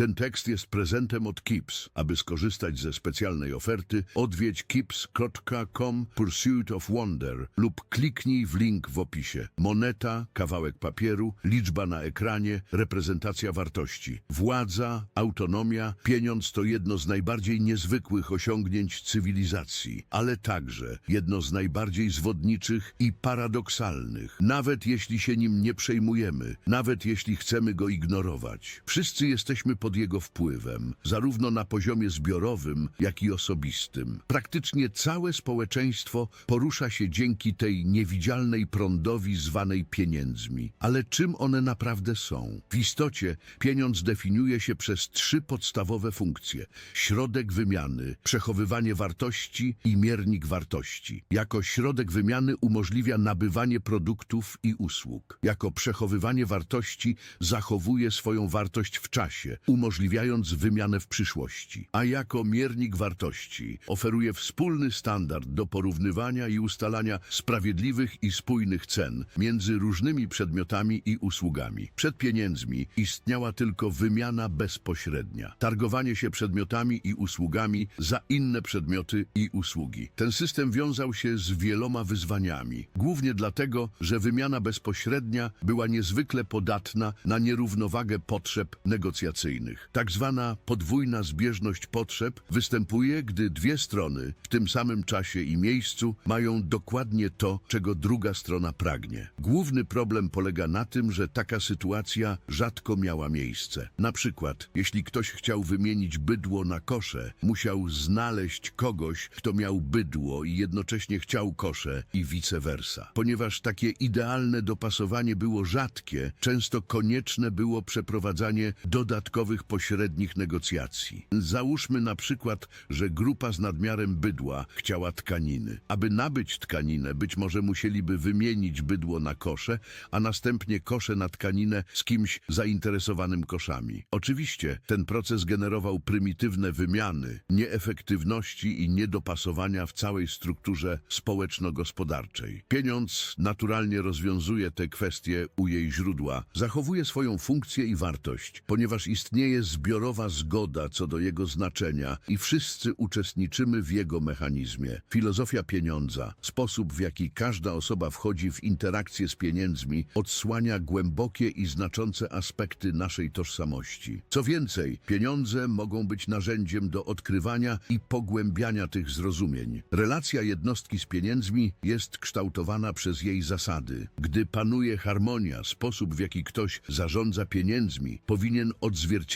Ten tekst jest prezentem od Kips. Aby skorzystać ze specjalnej oferty, odwiedź kips.com Pursuit of Wonder lub kliknij w link w opisie. Moneta, kawałek papieru, liczba na ekranie, reprezentacja wartości. Władza, autonomia, pieniądz to jedno z najbardziej niezwykłych osiągnięć cywilizacji, ale także jedno z najbardziej zwodniczych i paradoksalnych. Nawet jeśli się nim nie przejmujemy, nawet jeśli chcemy go ignorować. Wszyscy jesteśmy pod jego wpływem, zarówno na poziomie zbiorowym, jak i osobistym. Praktycznie całe społeczeństwo porusza się dzięki tej niewidzialnej prądowi zwanej pieniędzmi. Ale czym one naprawdę są? W istocie pieniądz definiuje się przez trzy podstawowe funkcje: środek wymiany, przechowywanie wartości i miernik wartości. Jako środek wymiany umożliwia nabywanie produktów i usług. Jako przechowywanie wartości zachowuje swoją wartość w czasie, umożliwiając wymianę w przyszłości. A jako miernik wartości oferuje wspólny standard do porównywania i ustalania sprawiedliwych i spójnych cen między różnymi przedmiotami i usługami. Przed pieniędzmi istniała tylko wymiana bezpośrednia, targowanie się przedmiotami i usługami za inne przedmioty i usługi. Ten system wiązał się z wieloma wyzwaniami, głównie dlatego, że wymiana bezpośrednia była niezwykle podatna na nierównowagę potrzeb negocjacyjnych. Tak zwana podwójna zbieżność potrzeb występuje, gdy dwie strony w tym samym czasie i miejscu mają dokładnie to, czego druga strona pragnie. Główny problem polega na tym, że taka sytuacja rzadko miała miejsce. Na przykład, jeśli ktoś chciał wymienić bydło na kosze, musiał znaleźć kogoś, kto miał bydło i jednocześnie chciał kosze i vice versa. Ponieważ takie idealne dopasowanie było rzadkie, często konieczne było przeprowadzanie dodatkowych pośrednich negocjacji. Załóżmy na przykład, że grupa z nadmiarem bydła chciała tkaniny. Aby nabyć tkaninę, być może musieliby wymienić bydło na kosze, a następnie kosze na tkaninę z kimś zainteresowanym koszami. Oczywiście ten proces generował prymitywne wymiany, nieefektywności i niedopasowania w całej strukturze społeczno-gospodarczej. Pieniądz naturalnie rozwiązuje te kwestie u jej źródła, zachowuje swoją funkcję i wartość, ponieważ istnieje zbiorowa zgoda co do jego znaczenia i wszyscy uczestniczymy w jego mechanizmie. Filozofia pieniądza, sposób w jaki każda osoba wchodzi w interakcję z pieniędzmi, odsłania głębokie i znaczące aspekty naszej tożsamości. Co więcej, pieniądze mogą być narzędziem do odkrywania i pogłębiania tych zrozumień. Relacja jednostki z pieniędzmi jest kształtowana przez jej zasady. Gdy panuje harmonia, sposób w jaki ktoś zarządza pieniędzmi powinien odzwierciedlać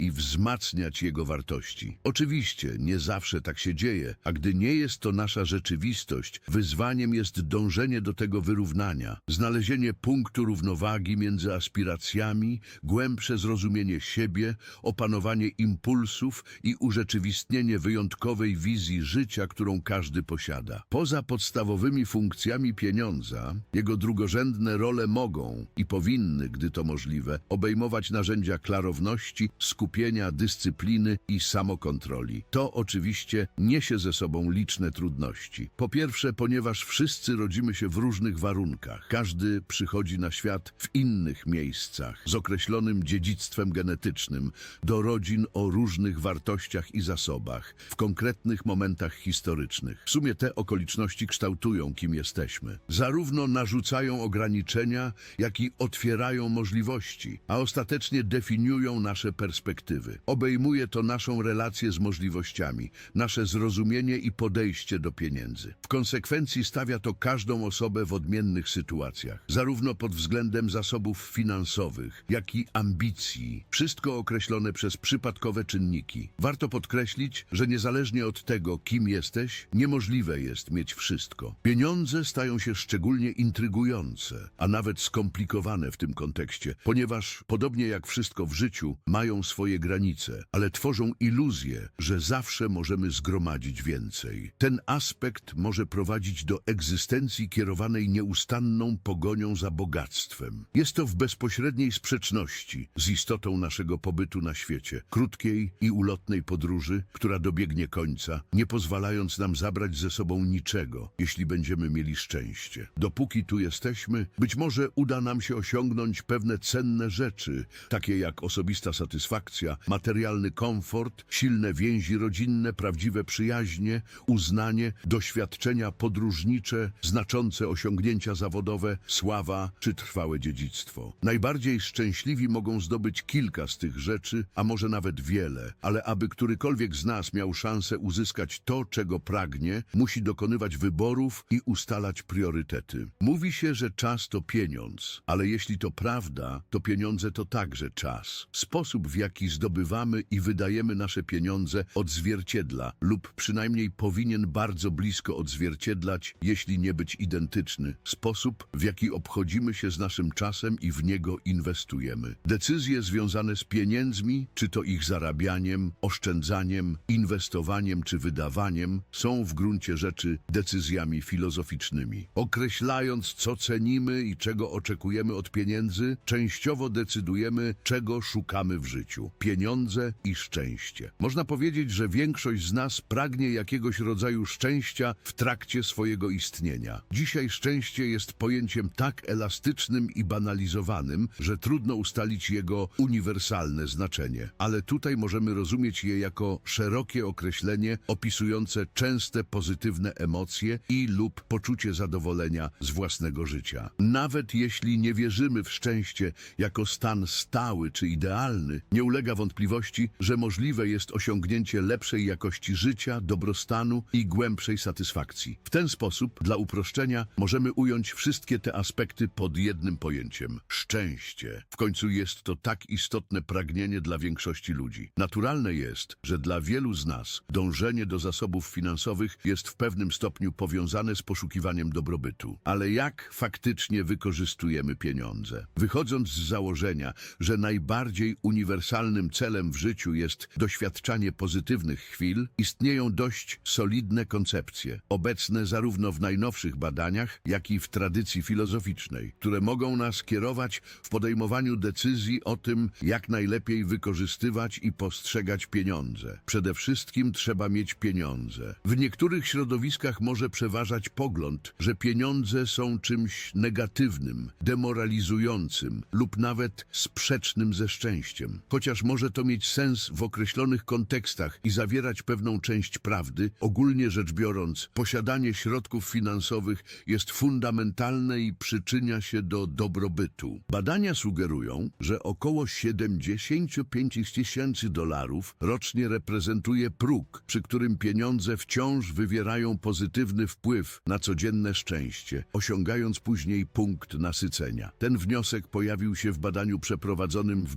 i wzmacniać jego wartości. Oczywiście nie zawsze tak się dzieje, a gdy nie jest to nasza rzeczywistość, wyzwaniem jest dążenie do tego wyrównania, znalezienie punktu równowagi między aspiracjami, głębsze zrozumienie siebie, opanowanie impulsów i urzeczywistnienie wyjątkowej wizji życia, którą każdy posiada. Poza podstawowymi funkcjami pieniądza, jego drugorzędne role mogą i powinny, gdy to możliwe, obejmować narzędzia klarowności, skupienia, dyscypliny i samokontroli. To oczywiście niesie ze sobą liczne trudności. Po pierwsze, ponieważ wszyscy rodzimy się w różnych warunkach. Każdy przychodzi na świat w innych miejscach, z określonym dziedzictwem genetycznym, do rodzin o różnych wartościach i zasobach, w konkretnych momentach historycznych. W sumie te okoliczności kształtują, kim jesteśmy. Zarówno narzucają ograniczenia, jak i otwierają możliwości, a ostatecznie definiują nasze perspektywy. Obejmuje to naszą relację z możliwościami, nasze zrozumienie i podejście do pieniędzy. W konsekwencji stawia to każdą osobę w odmiennych sytuacjach, zarówno pod względem zasobów finansowych, jak i ambicji. Wszystko określone przez przypadkowe czynniki. Warto podkreślić, że niezależnie od tego, kim jesteś, niemożliwe jest mieć wszystko. Pieniądze stają się szczególnie intrygujące, a nawet skomplikowane w tym kontekście, ponieważ, podobnie jak wszystko w życiu, mają swoje granice, ale tworzą iluzję, że zawsze możemy zgromadzić więcej. Ten aspekt może prowadzić do egzystencji kierowanej nieustanną pogonią za bogactwem. Jest to w bezpośredniej sprzeczności z istotą naszego pobytu na świecie, krótkiej i ulotnej podróży, która dobiegnie końca, nie pozwalając nam zabrać ze sobą niczego, jeśli będziemy mieli szczęście. Dopóki tu jesteśmy, być może uda nam się osiągnąć pewne cenne rzeczy, takie jak osobista satysfakcja, materialny komfort, silne więzi rodzinne, prawdziwe przyjaźnie, uznanie, doświadczenia podróżnicze, znaczące osiągnięcia zawodowe, sława czy trwałe dziedzictwo. Najbardziej szczęśliwi mogą zdobyć kilka z tych rzeczy, a może nawet wiele, ale aby którykolwiek z nas miał szansę uzyskać to, czego pragnie, musi dokonywać wyborów i ustalać priorytety. Mówi się, że czas to pieniądz, ale jeśli to prawda, to pieniądze to także czas. Sposób, w jaki zdobywamy i wydajemy nasze pieniądze, odzwierciedla lub przynajmniej powinien bardzo blisko odzwierciedlać, jeśli nie być identyczny, sposób, w jaki obchodzimy się z naszym czasem i w niego inwestujemy. Decyzje związane z pieniędzmi, czy to ich zarabianiem, oszczędzaniem, inwestowaniem czy wydawaniem, są w gruncie rzeczy decyzjami filozoficznymi. Określając, co cenimy i czego oczekujemy od pieniędzy, częściowo decydujemy, czego szukamy w życiu. Pieniądze i szczęście. Można powiedzieć, że większość z nas pragnie jakiegoś rodzaju szczęścia w trakcie swojego istnienia. Dzisiaj szczęście jest pojęciem tak elastycznym i banalizowanym, że trudno ustalić jego uniwersalne znaczenie. Ale tutaj możemy rozumieć je jako szerokie określenie opisujące częste pozytywne emocje i lub poczucie zadowolenia z własnego życia. Nawet jeśli nie wierzymy w szczęście jako stan stały czy idealny, nie ulega wątpliwości, że możliwe jest osiągnięcie lepszej jakości życia, dobrostanu i głębszej satysfakcji. W ten sposób, dla uproszczenia, możemy ująć wszystkie te aspekty pod jednym pojęciem szczęście. W końcu jest to tak istotne pragnienie dla większości ludzi. Naturalne jest, że dla wielu z nas dążenie do zasobów finansowych jest w pewnym stopniu powiązane z poszukiwaniem dobrobytu. Ale jak faktycznie wykorzystujemy pieniądze? Wychodząc z założenia, że najbardziej uniwersalnym celem w życiu jest doświadczanie pozytywnych chwil, istnieją dość solidne koncepcje, obecne zarówno w najnowszych badaniach, jak i w tradycji filozoficznej, które mogą nas kierować w podejmowaniu decyzji o tym, jak najlepiej wykorzystywać i postrzegać pieniądze. Przede wszystkim trzeba mieć pieniądze. W niektórych środowiskach może przeważać pogląd, że pieniądze są czymś negatywnym, demoralizującym lub nawet sprzecznym ze szczęściem. Chociaż może to mieć sens w określonych kontekstach i zawierać pewną część prawdy, ogólnie rzecz biorąc, posiadanie środków finansowych jest fundamentalne i przyczynia się do dobrobytu. Badania sugerują, że około 75 tysięcy dolarów rocznie reprezentuje próg, przy którym pieniądze wciąż wywierają pozytywny wpływ na codzienne szczęście, osiągając później punkt nasycenia. Ten wniosek pojawił się w badaniu przeprowadzonym w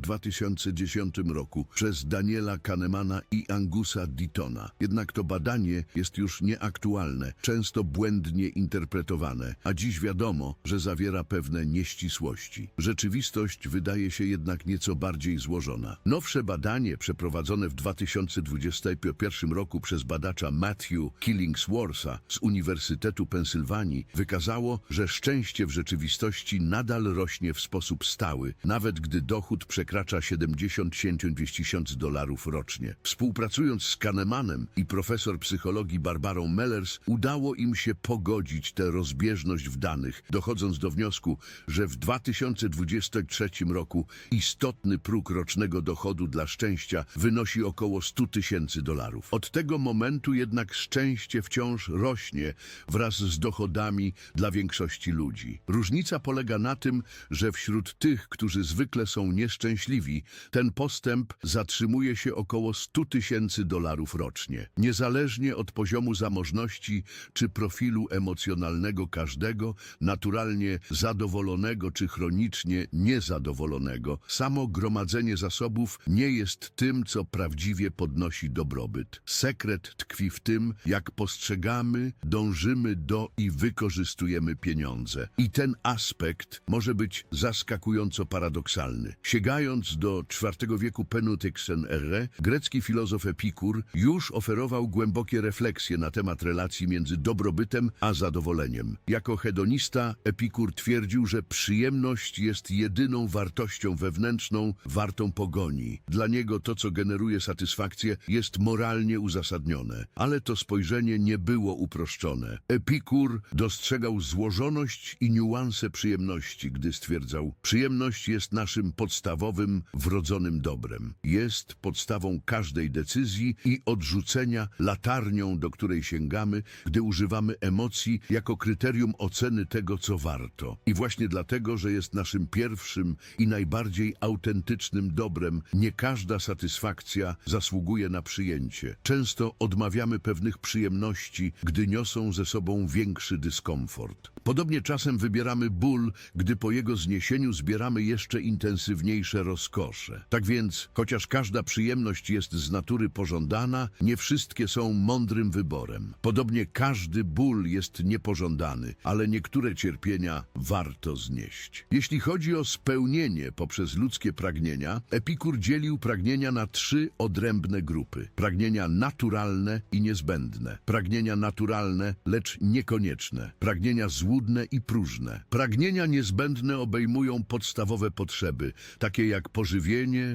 2010 roku przez Daniela Kahnemana i Angusa Deatona. Jednak to badanie jest już nieaktualne, często błędnie interpretowane, a dziś wiadomo, że zawiera pewne nieścisłości. Rzeczywistość wydaje się jednak nieco bardziej złożona. Nowsze badanie przeprowadzone w 2021 roku przez badacza Matthew Killingswortha z Uniwersytetu Pensylwanii wykazało, że szczęście w rzeczywistości nadal rośnie w sposób stały, nawet gdy dochód przekracza 70 tysięcy dolarów rocznie. Współpracując z Kahnemanem i profesor psychologii Barbarą Mellers, udało im się pogodzić tę rozbieżność w danych, dochodząc do wniosku, że w 2023 roku istotny próg rocznego dochodu dla szczęścia wynosi około 100 tysięcy dolarów. Od tego momentu jednak szczęście wciąż rośnie wraz z dochodami dla większości ludzi. Różnica polega na tym, że wśród tych, którzy zwykle są nieszczęśliwi, ten postęp zatrzymuje się około 100 tysięcy dolarów rocznie. Niezależnie od poziomu zamożności czy profilu emocjonalnego każdego, naturalnie zadowolonego czy chronicznie niezadowolonego, samo gromadzenie zasobów nie jest tym, co prawdziwie podnosi dobrobyt. Sekret tkwi w tym, jak postrzegamy, dążymy do i wykorzystujemy pieniądze. I ten aspekt może być zaskakująco paradoksalny. Sięgając do IV wieku Penutyksen R, grecki filozof Epikur już oferował głębokie refleksje na temat relacji między dobrobytem a zadowoleniem. Jako hedonista Epikur twierdził, że przyjemność jest jedyną wartością wewnętrzną wartą pogoni. Dla niego to, co generuje satysfakcję, jest moralnie uzasadnione. Ale to spojrzenie nie było uproszczone. Epikur dostrzegał złożoność i niuanse przyjemności, gdy stwierdzał, przyjemność jest naszym podstawowym, wrodzonym dobrem. Jest podstawą każdej decyzji i odrzucenia latarnią, do której sięgamy, gdy używamy emocji jako kryterium oceny tego, co warto. I właśnie dlatego, że jest naszym pierwszym i najbardziej autentycznym dobrem, nie każda satysfakcja zasługuje na przyjęcie. Często odmawiamy pewnych przyjemności, gdy niosą ze sobą większy dyskomfort. Podobnie czasem wybieramy ból, gdy po jego zniesieniu zbieramy jeszcze intensywniejsze rozkosze. Tak więc, chociaż każda przyjemność jest z natury pożądana, nie wszystkie są mądrym wyborem. Podobnie każdy ból jest niepożądany, ale niektóre cierpienia warto znieść. Jeśli chodzi o spełnienie poprzez ludzkie pragnienia, Epikur dzielił pragnienia na trzy odrębne grupy. Pragnienia naturalne i niezbędne. Pragnienia naturalne, lecz niekonieczne. Pragnienia złudne i próżne. Pragnienia niezbędne obejmują podstawowe potrzeby, takie jak pożywienie,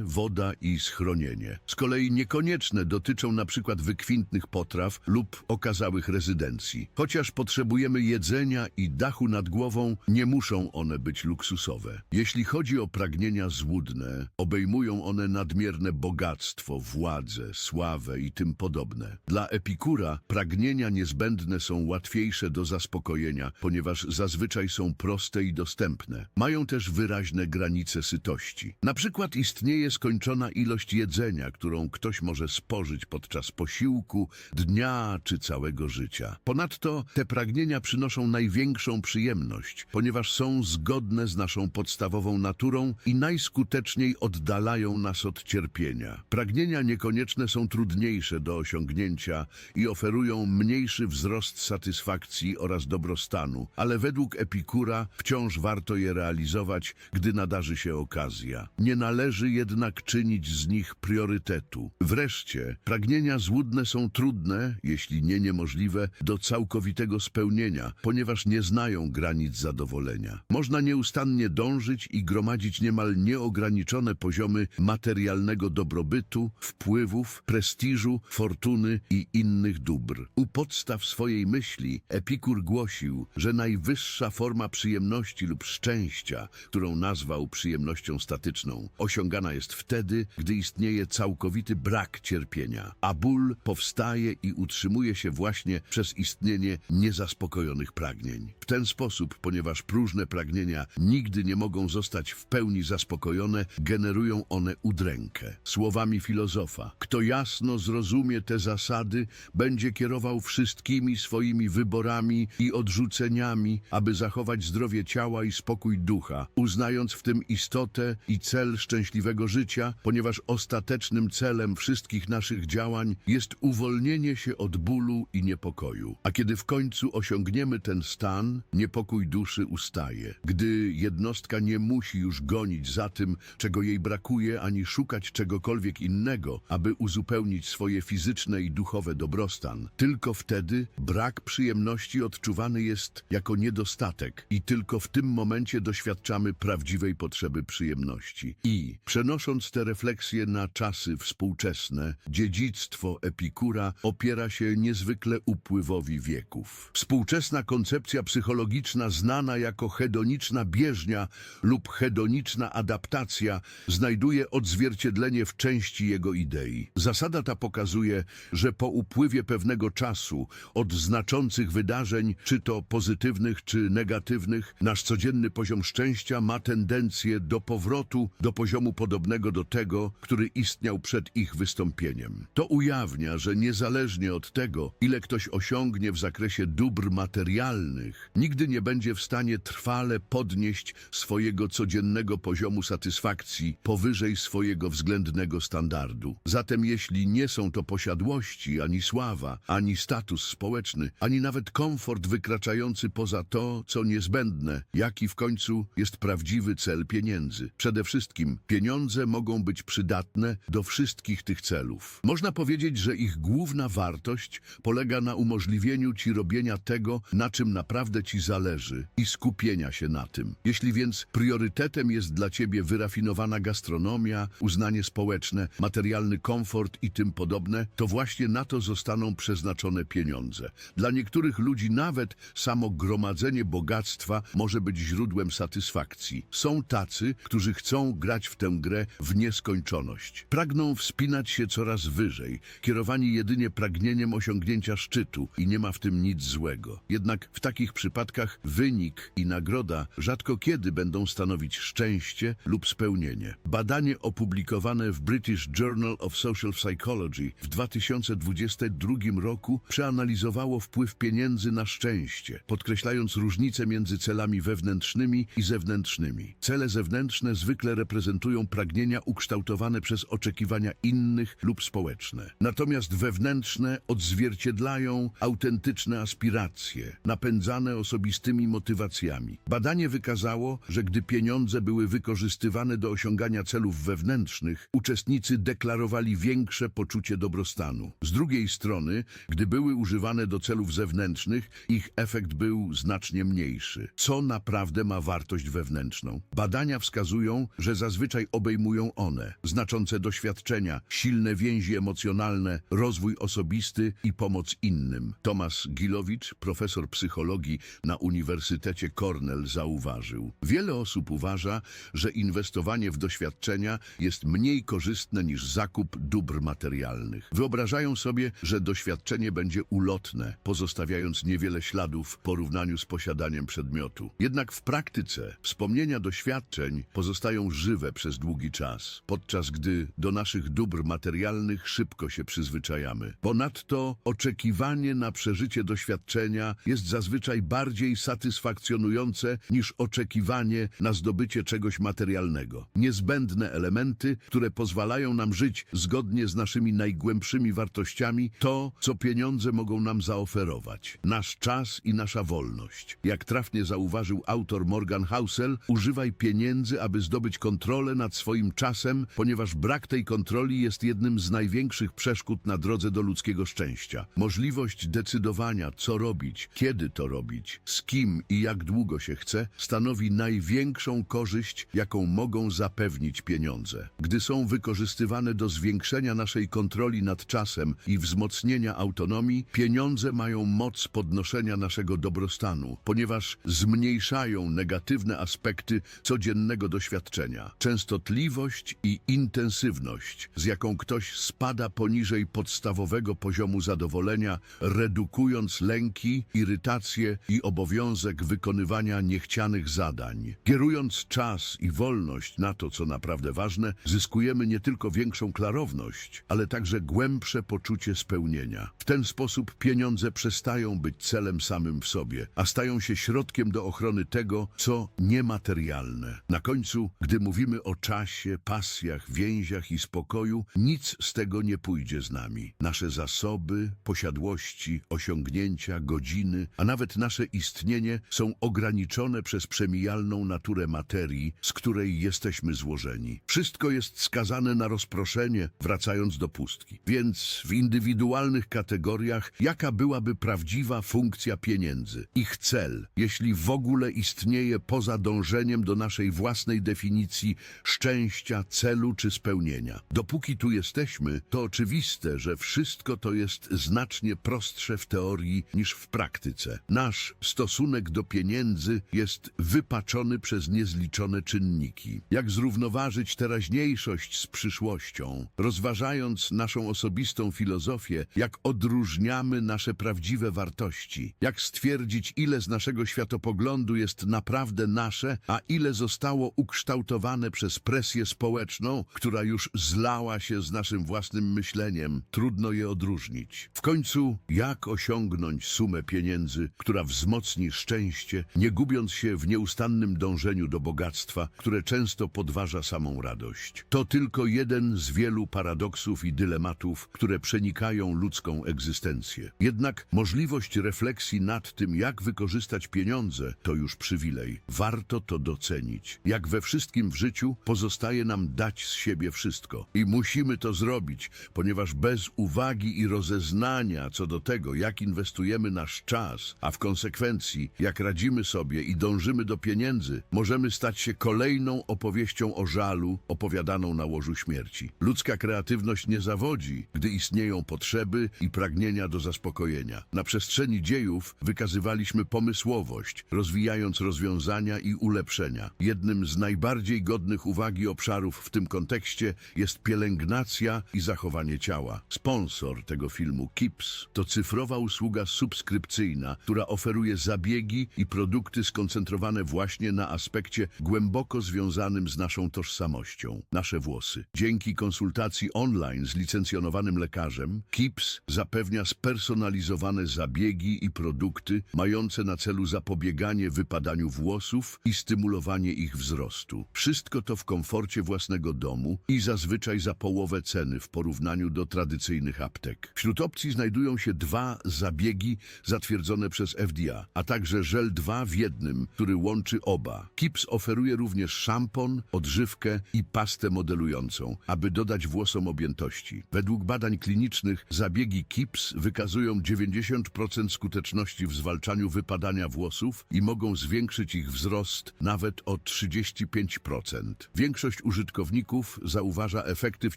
woda i schronienie. Z kolei niekonieczne dotyczą przykład wykwintnych potraw lub okazałych rezydencji. Chociaż potrzebujemy jedzenia i dachu nad głową, nie muszą one być luksusowe. Jeśli chodzi o pragnienia złudne, obejmują one nadmierne bogactwo, władzę, sławę i tym podobne. Dla Epikura pragnienia niezbędne są łatwiejsze do zaspokojenia, ponieważ zazwyczaj są proste i dostępne. Mają też wyraźne granice sytości. Na przykład istnieje skończona ilość jedzenia, którą ktoś może spożyć podczas posiłku, dnia czy całego życia. Ponadto te pragnienia przynoszą największą przyjemność, ponieważ są zgodne z naszą podstawową naturą i najskuteczniej oddalają nas od cierpienia. Pragnienia niekonieczne są trudniejsze do osiągnięcia i oferują mniejszy wzrost satysfakcji oraz dobrostanu, ale według Epikura wciąż warto je realizować, gdy nadarzy się okazja. Nie należy jednak czynić z nich priorytetu. Wreszcie, pragnienia złudne są trudne, jeśli nie niemożliwe, do całkowitego spełnienia, ponieważ nie znają granic zadowolenia. Można nieustannie dążyć i gromadzić niemal nieograniczone poziomy materialnego dobrobytu, wpływów, prestiżu, fortuny i innych dóbr. U podstaw swojej myśli Epikur głosił, że najwyższa forma przyjemności lub szczęścia, którą nazwał przyjemnością statyczną, osiągana jest wtedy, gdy istnieje całkowity brak cierpienia, a ból powstaje i utrzymuje się właśnie przez istnienie niezaspokojonych pragnień. W ten sposób, ponieważ próżne pragnienia nigdy nie mogą zostać w pełni zaspokojone, generują one udrękę. Słowami filozofa, kto jasno zrozumie te zasady, będzie kierował wszystkimi swoimi wyborami i odrzuceniami, aby zachować zdrowie ciała i spokój ducha, uznając w tym istotę i cel szczęśliwego życia, ponieważ ostatecznym celem wszystkich naszych działań jest uwolnienie się od bólu i niepokoju. A kiedy w końcu osiągniemy ten stan, niepokój duszy ustaje. Gdy jednostka nie musi już gonić za tym, czego jej brakuje, ani szukać czegokolwiek innego, aby uzupełnić swoje fizyczne i duchowe dobrostan, tylko wtedy brak przyjemności odczuwany jest jako niedostatek i tylko w tym momencie doświadczamy prawdziwej potrzeby przyjemności. I, przenosząc te refleksje na czasy współczesne, dziedzictwo Epikura opiera się niezwykle upływowi wieków. Współczesna koncepcja psychologiczna znana jako hedoniczna bieżnia lub hedoniczna adaptacja znajduje odzwierciedlenie w części jego idei. Zasada ta pokazuje, że po upływie pewnego czasu od znaczących wydarzeń, czy to pozytywnych, czy negatywnych, nasz codzienny poziom szczęścia ma tendencję do powrotu do poziomu podobnego do tego, który istniał przed ich wystąpieniem. To ujawnia, że niezależnie od tego, ile ktoś osiągnie w zakresie dóbr materialnych, nigdy nie będzie w stanie trwale podnieść swojego codziennego poziomu satysfakcji powyżej swojego względnego standardu. Zatem jeśli nie są to posiadłości, ani sława, ani status społeczny, ani nawet komfort wykraczający poza to, co niezbędne, jaki w końcu jest prawdziwy cel pieniędzy. Przede wszystkim pieniądze mogą być przydatne do wszystkich tych celów. Można powiedzieć, że ich główna wartość polega na umożliwieniu ci robienia tego, na czym naprawdę ci zależy i skupienia się na tym. Jeśli więc priorytetem jest dla ciebie wyrafinowana gastronomia, uznanie społeczne, materialny komfort i tym podobne, to właśnie na to zostaną przeznaczone pieniądze. Dla niektórych ludzi nawet samo gromadzenie bogactwa może być źródłem satysfakcji. Są tacy, którzy chcą grać w w tę grę w nieskończoność. Pragną wspinać się coraz wyżej, kierowani jedynie pragnieniem osiągnięcia szczytu i nie ma w tym nic złego. Jednak w takich przypadkach wynik i nagroda rzadko kiedy będą stanowić szczęście lub spełnienie. Badanie opublikowane w British Journal of Social Psychology w 2022 roku przeanalizowało wpływ pieniędzy na szczęście, podkreślając różnice między celami wewnętrznymi i zewnętrznymi. Cele zewnętrzne zwykle reprezentują pragnienia ukształtowane przez oczekiwania innych lub społeczne. Natomiast wewnętrzne odzwierciedlają autentyczne aspiracje, napędzane osobistymi motywacjami. Badanie wykazało, że gdy pieniądze były wykorzystywane do osiągania celów wewnętrznych, uczestnicy deklarowali większe poczucie dobrostanu. Z drugiej strony, gdy były używane do celów zewnętrznych, ich efekt był znacznie mniejszy. Co naprawdę ma wartość wewnętrzną? Badania wskazują, że zazwyczaj obejmują one znaczące doświadczenia, silne więzi emocjonalne, rozwój osobisty i pomoc innym. Tomasz Gilowicz, profesor psychologii na Uniwersytecie Cornell, zauważył. Wiele osób uważa, że inwestowanie w doświadczenia jest mniej korzystne niż zakup dóbr materialnych. Wyobrażają sobie, że doświadczenie będzie ulotne, pozostawiając niewiele śladów w porównaniu z posiadaniem przedmiotu. Jednak w praktyce wspomnienia doświadczeń pozostają żywe przez długi czas, podczas gdy do naszych dóbr materialnych szybko się przyzwyczajamy. Ponadto oczekiwanie na przeżycie doświadczenia jest zazwyczaj bardziej satysfakcjonujące niż oczekiwanie na zdobycie czegoś materialnego. Niezbędne elementy, które pozwalają nam żyć zgodnie z naszymi najgłębszymi wartościami, to, co pieniądze mogą nam zaoferować. Nasz czas i nasza wolność. Jak trafnie zauważył autor Morgan Housel, używaj pieniędzy, aby zdobyć kontrolę nad swoim czasem, ponieważ brak tej kontroli jest jednym z największych przeszkód na drodze do ludzkiego szczęścia. Możliwość decydowania, co robić, kiedy to robić, z kim i jak długo się chce, stanowi największą korzyść, jaką mogą zapewnić pieniądze. Gdy są wykorzystywane do zwiększenia naszej kontroli nad czasem i wzmocnienia autonomii, pieniądze mają moc podnoszenia naszego dobrostanu, ponieważ zmniejszają negatywne aspekty codziennego doświadczenia. Częstotliwość i intensywność, z jaką ktoś spada poniżej podstawowego poziomu zadowolenia, redukując lęki, irytacje i obowiązek wykonywania niechcianych zadań. Kierując czas i wolność na to, co naprawdę ważne, zyskujemy nie tylko większą klarowność, ale także głębsze poczucie spełnienia. W ten sposób pieniądze przestają być celem samym w sobie, a stają się środkiem do ochrony tego, co niematerialne. Na końcu, gdy mówimy o czasie, pasjach, więziach i spokoju, nic z tego nie pójdzie z nami. Nasze zasoby, posiadłości, osiągnięcia, godziny, a nawet nasze istnienie są ograniczone przez przemijalną naturę materii, z której jesteśmy złożeni. Wszystko jest skazane na rozproszenie, wracając do pustki. Więc w indywidualnych kategoriach, jaka byłaby prawdziwa funkcja pieniędzy? Ich cel, jeśli w ogóle istnieje poza dążeniem do naszej własnej definicji szczęścia, celu czy spełnienia. Dopóki tu jesteśmy, to oczywiste, że wszystko to jest znacznie prostsze w teorii niż w praktyce. Nasz stosunek do pieniędzy jest wypaczony przez niezliczone czynniki. Jak zrównoważyć teraźniejszość z przyszłością, rozważając naszą osobistą filozofię, jak odróżniamy nasze prawdziwe wartości, jak stwierdzić, ile z naszego światopoglądu jest naprawdę nasze, a ile zostało ukształtowane przez presję społeczną, która już zlała się z naszym własnym myśleniem. Trudno je odróżnić. W końcu, jak osiągnąć sumę pieniędzy, która wzmocni szczęście, nie gubiąc się w nieustannym dążeniu do bogactwa, które często podważa samą radość. To tylko jeden z wielu paradoksów i dylematów, które przenikają ludzką egzystencję. Jednak możliwość refleksji nad tym, jak wykorzystać pieniądze, to już przywilej. Warto to docenić. Jak we wszystkim w życiu, pozostaje nam dać z siebie wszystko. I musimy to zrobić, ponieważ bez uwagi i rozeznania co do tego, jak inwestujemy nasz czas, a w konsekwencji, jak radzimy sobie i dążymy do pieniędzy, możemy stać się kolejną opowieścią o żalu opowiadaną na łożu śmierci. Ludzka kreatywność nie zawodzi, gdy istnieją potrzeby i pragnienia do zaspokojenia. Na przestrzeni dziejów wykazywaliśmy pomysłowość, rozwijając rozwiązania i ulepszenia. Jednym z najbardziej godnych uwagi obszarów w tym kontekście jest pielęgnacja i zachowanie ciała. Sponsor tego filmu KIPS to cyfrowa usługa subskrypcyjna, która oferuje zabiegi i produkty skoncentrowane właśnie na aspekcie głęboko związanym z naszą tożsamością, nasze włosy. Dzięki konsultacji online z licencjonowanym lekarzem, KIPS zapewnia spersonalizowane zabiegi i produkty mające na celu zapobieganie wypadaniu włosów i stymulowanie ich wzrostu. Wszystko to w komforcie własnego domu i zazwyczaj za połowę ceny w porównaniu do tradycyjnych aptek. Wśród opcji znajdują się dwa zabiegi zatwierdzone przez FDA, a także żel 2 w jednym, który łączy oba. KIPS oferuje również szampon, odżywkę i pastę modelującą, aby dodać włosom objętości. Według badań klinicznych zabiegi KIPS wykazują 90% skuteczności w zwalczaniu wypadania włosów i mogą zwiększyć ich wzrost nawet o 35%. Większość użytkowników zauważa efekty w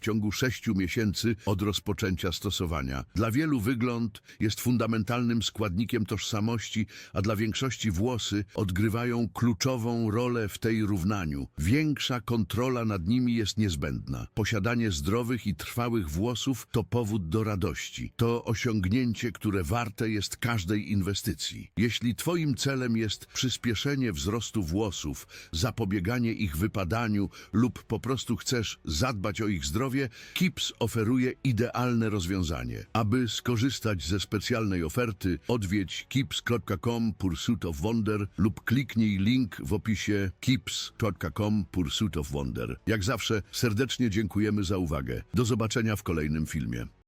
ciągu 6 miesięcy od rozpoczęcia stosowania. Dla wielu wygląd jest fundamentalnym składnikiem tożsamości, a dla większości włosy odgrywają kluczową rolę w tej równaniu. Większa kontrola nad nimi jest niezbędna. Posiadanie zdrowych i trwałych włosów to powód do radości. To osiągnięcie, które warte jest każdej inwestycji. Jeśli Twoim celem jest przyspieszenie wzrostu włosów, zapobieganie ich wypadaniu lub po prostu chcesz zadbać o ich zdrowie, KIPS oferuje idealne rozwiązanie. Aby skorzystać ze specjalnej oferty, odwiedź kips.com Pursuit of Wonder lub kliknij link w opisie kips.com Pursuit of Wonder. Jak zawsze serdecznie dziękujemy za uwagę. Do zobaczenia w kolejnym filmie.